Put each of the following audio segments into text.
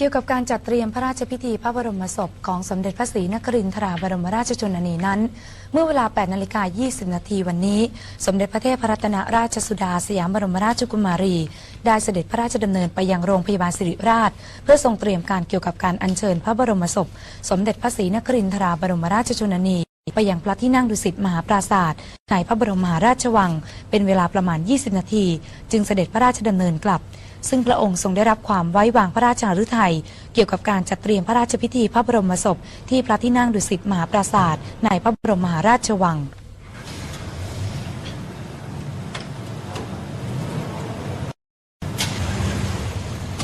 เกี่ยวกับการจัดเตรียมพระราชพิธีพระบรมศพของสมเด็จพระศรีนครินทราบรมราชชนนีนั้น เมื่อเวลา 8 นาฬิกา 20 นาทีวันนี้ สมเด็จพระเทพรัตนราชสุดาสยามบรมราชกุมารี ได้เสด็จพระราชดำเนินไปยังโรงพยาบาลสิริราช เพื่อทรงเตรียมการเกี่ยวกับการอัญเชิญพระบรมศพ สมเด็จพระศรีนครินทราบรมราชชนนี ไปยังพระที่นั่งดุสิตมหาปราศาสตร์ในพระบรมมหาราชวัง เป็นเวลาประมาณ 20 นาที จึงเสด็จพระราชดำเนินกลับ ซึ่งพระองค์ทรงได้รับความไว้วางพระราชาฤทัยเกี่ยวกับการจัดเตรียมพระราชพิธีพระบรมศพที่พระที่นั่งดุสิตมหาปราศาสตร์ในพระบรมมหาราชวัง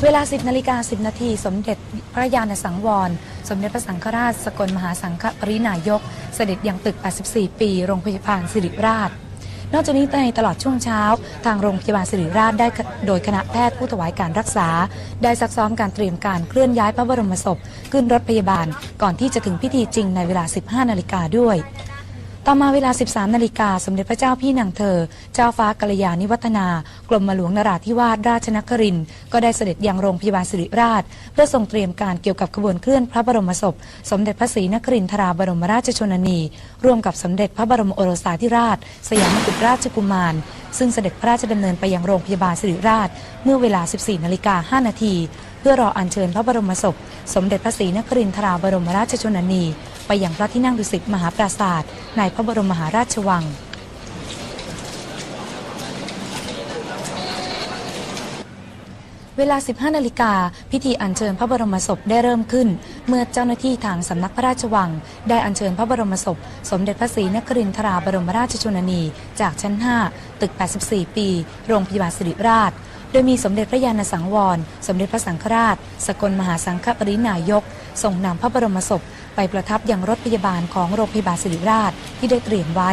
เวลา 10นาฬิกา10 นาที สมเด็จพระยาณสังวร สมเด็จพระสังฆราช สกลมหาสังฆปรินายก เสด็จยังตึก 84 ปี โรงพยาบาลสิริราช นอกจากนี้ในตลอดช่วงเช้า ทางโรงพยาบาลสิริราชได้โดยคณะแพทย์ผู้ถวายการรักษา ได้ซักซ้อมการเตรียมการเคลื่อนย้ายพระบรมศพ ขึ้นรถพยาบาล ก่อนที่จะถึงพิธีจริงในเวลา 15 นาฬิกาด้วย ต่อมาเวลา 13 นาฬิกาสมเด็จพระเจ้าพี่นางเธอ เจ้าฟ้ากัลยาณิวัฒนา กรมหลวงนราธิวาสราชนครินทร์ก็ได้เสด็จยังโรงพยาบาลสิริราช เพื่อทรงเตรียมการเกี่ยวกับขบวนเคลื่อนพระบรมศพ สมเด็จพระศรีนครินทราบรมราชชนนี ร่วมกับสมเด็จพระบรมโอรสาธิราช สยามกุฎราชกุมาร ซึ่งเสด็จพระราชดำเนินไปยังโรงพยาบาลสิริราช เมื่อเวลา 14 นาฬิกา 5 นาที เพื่อรออัญเชิญพระบรมศพ สมเด็จพระศรีนครินทราบรมราชชนนี ไปยังพระที่นั่งดุสิตมหาปราศาสตร์ในพระบรมมหาราชวัง เวลา 15 นาฬิกา พิธีอัญเชิญพระบรมศพได้เริ่มขึ้น เมื่อเจ้าหน้าที่ทางสำนักพระราชวัง ได้อัญเชิญพระบรมศพ สมเด็จพระศรีนครินทราบรมราชชนนี จากชั้น 5 ตึก 84 ปี โรงพยาบาลสิริราชโดยมีสมเด็จพระยาณสังวร สมเด็จพระสังฆราช สกลมหาสังฆปรินายก ส่งนำพระบรมศพ ไปประทับยังรถพยาบาลของโรงพยาบาลสิริราชที่ได้เตรียมไว้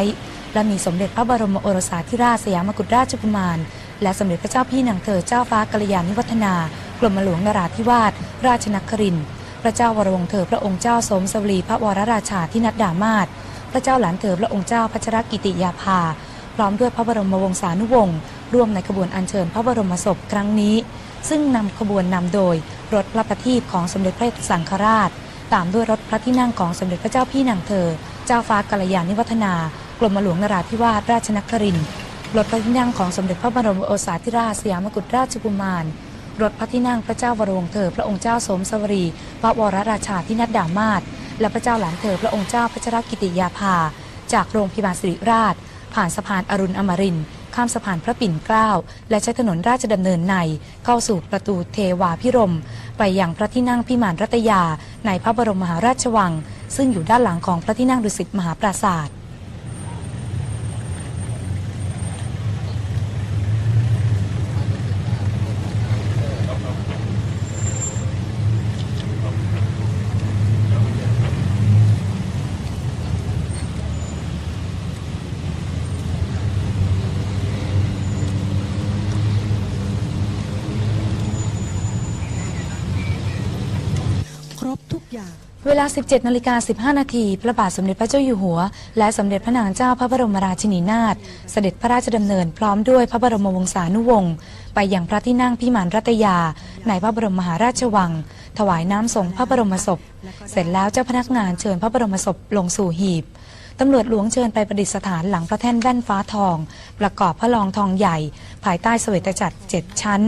และมีสมเด็จพระบรมโอรสาธิราชสยามกุฎราชกุมาร และสมเด็จพระเจ้าพี่นางเธอเจ้าฟ้ากัลยาณิวัฒนากรมหลวงนราธิวาสราชนครินทร์พระเจ้าวรวงเธอพระองค์เจ้าสมสวรีพระวรราชาที่นัดดามาศพระเจ้าหลานเธอพระองค์เจ้าพัชรกิติยาภา พร้อมด้วยพระบรมวงศานุวงศ์ร่วมในขบวนอัญเชิญพระบรมศพครั้งนี้ ซึ่งนำขบวนนำโดยรถพระประทีปของสมเด็จพระสังฆราช ตามด้วยรถพระที่นั่งของสมเด็จพระเจ้าพี่นางเธอ เจ้าฟ้ากัลยาณิวัฒนากรมหลวงนราธิวาสราชนครินทร์รถพระที่นั่งของสมเด็จพระบรมโอรสาธิราชสยามกุฎราชกุมาร รถพระที่นั่งพระเจ้าวรวงเธอ พระองค์เจ้าสมสวรี พระวรราชาที่นัดดามาศและพระเจ้าหลานเธอพระองค์เจ้าพัชรกิติยาภา จากโรงพยาบาลสิริราช ผ่านสะพานอรุณอมรินทร์ ข้ามสะพานพระปิ่นเกล้า และใช้ถนนราชดำเนินใน เข้าสู่ประตูเทวาพิรม ไปยังพระที่นั่งพิมานรัตยา ในพระบรมมหาราชวัง ซึ่งอยู่ด้านหลังของพระที่นั่งดุสิตมหาปราศาส อย่าง เวลา 17นาฬิกา15 นาที พระบาทสมเด็จพระเจ้าอยู่หัว และสมเด็จพระนางเจ้าพระบรมราชินีนาถ เสด็จพระราชดำเนินพร้อมด้วยพระบรมวงศานุวงศ์ไปยังพระที่นั่งพิมานรัตยา ในพระบรมมหาราชวัง ถวายน้ำสงพระบรมศพ เสร็จแล้วเจ้าพนักงานเชิญพระบรมศพลงสู่หีบตำรวจหลวงเชิญไปประดิษฐานหลังพระแท่นแว่นฟ้าทอง ประกอบพระลองทองใหญ่ ภายใต้เสวตจักรเจ็ดชั้น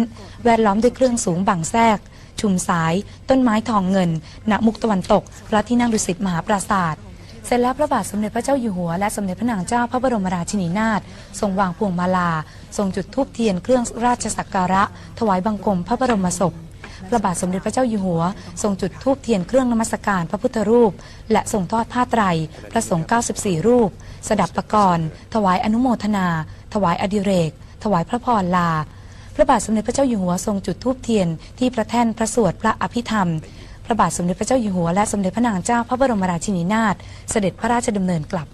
แวดล้อมด้วยเครื่องสูงบังแทรก ชุมสาย ต้นไม้ทองเงิน ณ มุกตะวันตก พระที่นั่งดุสิตมหาปราศาสตร์เสร็จแล้วพระบาทสมเด็จพระเจ้าอยู่หัวและสมเด็จพระนางเจ้าพระบรมราชินีนาถทรงวางพวงมาลา ทรงจุดธูปเทียนเครื่องราชสักการะ ถวายบังคมพระบรมศพ พระบาทสมเด็จพระเจ้าอยู่หัว ทรงจุดธูปเทียนเครื่องนมัสการพระพุทธรูป และทรงทอดผ้าไตร พระสงฆ์94 รูป สดับประกรณ์ถวายอนุโมทนา ถวายอดิเรก ถวายพระพรลา พระบาทสมเด็จพระเจ้าอยู่หัวทรงจุดธูปเทียนที่พระแท่นพระสวดพระอภิธรรม พระบาทสมเด็จพระเจ้าอยู่หัวและสมเด็จพระนางเจ้าพระบรมราชินีนาถเสด็จพระราชดำเนินกลับ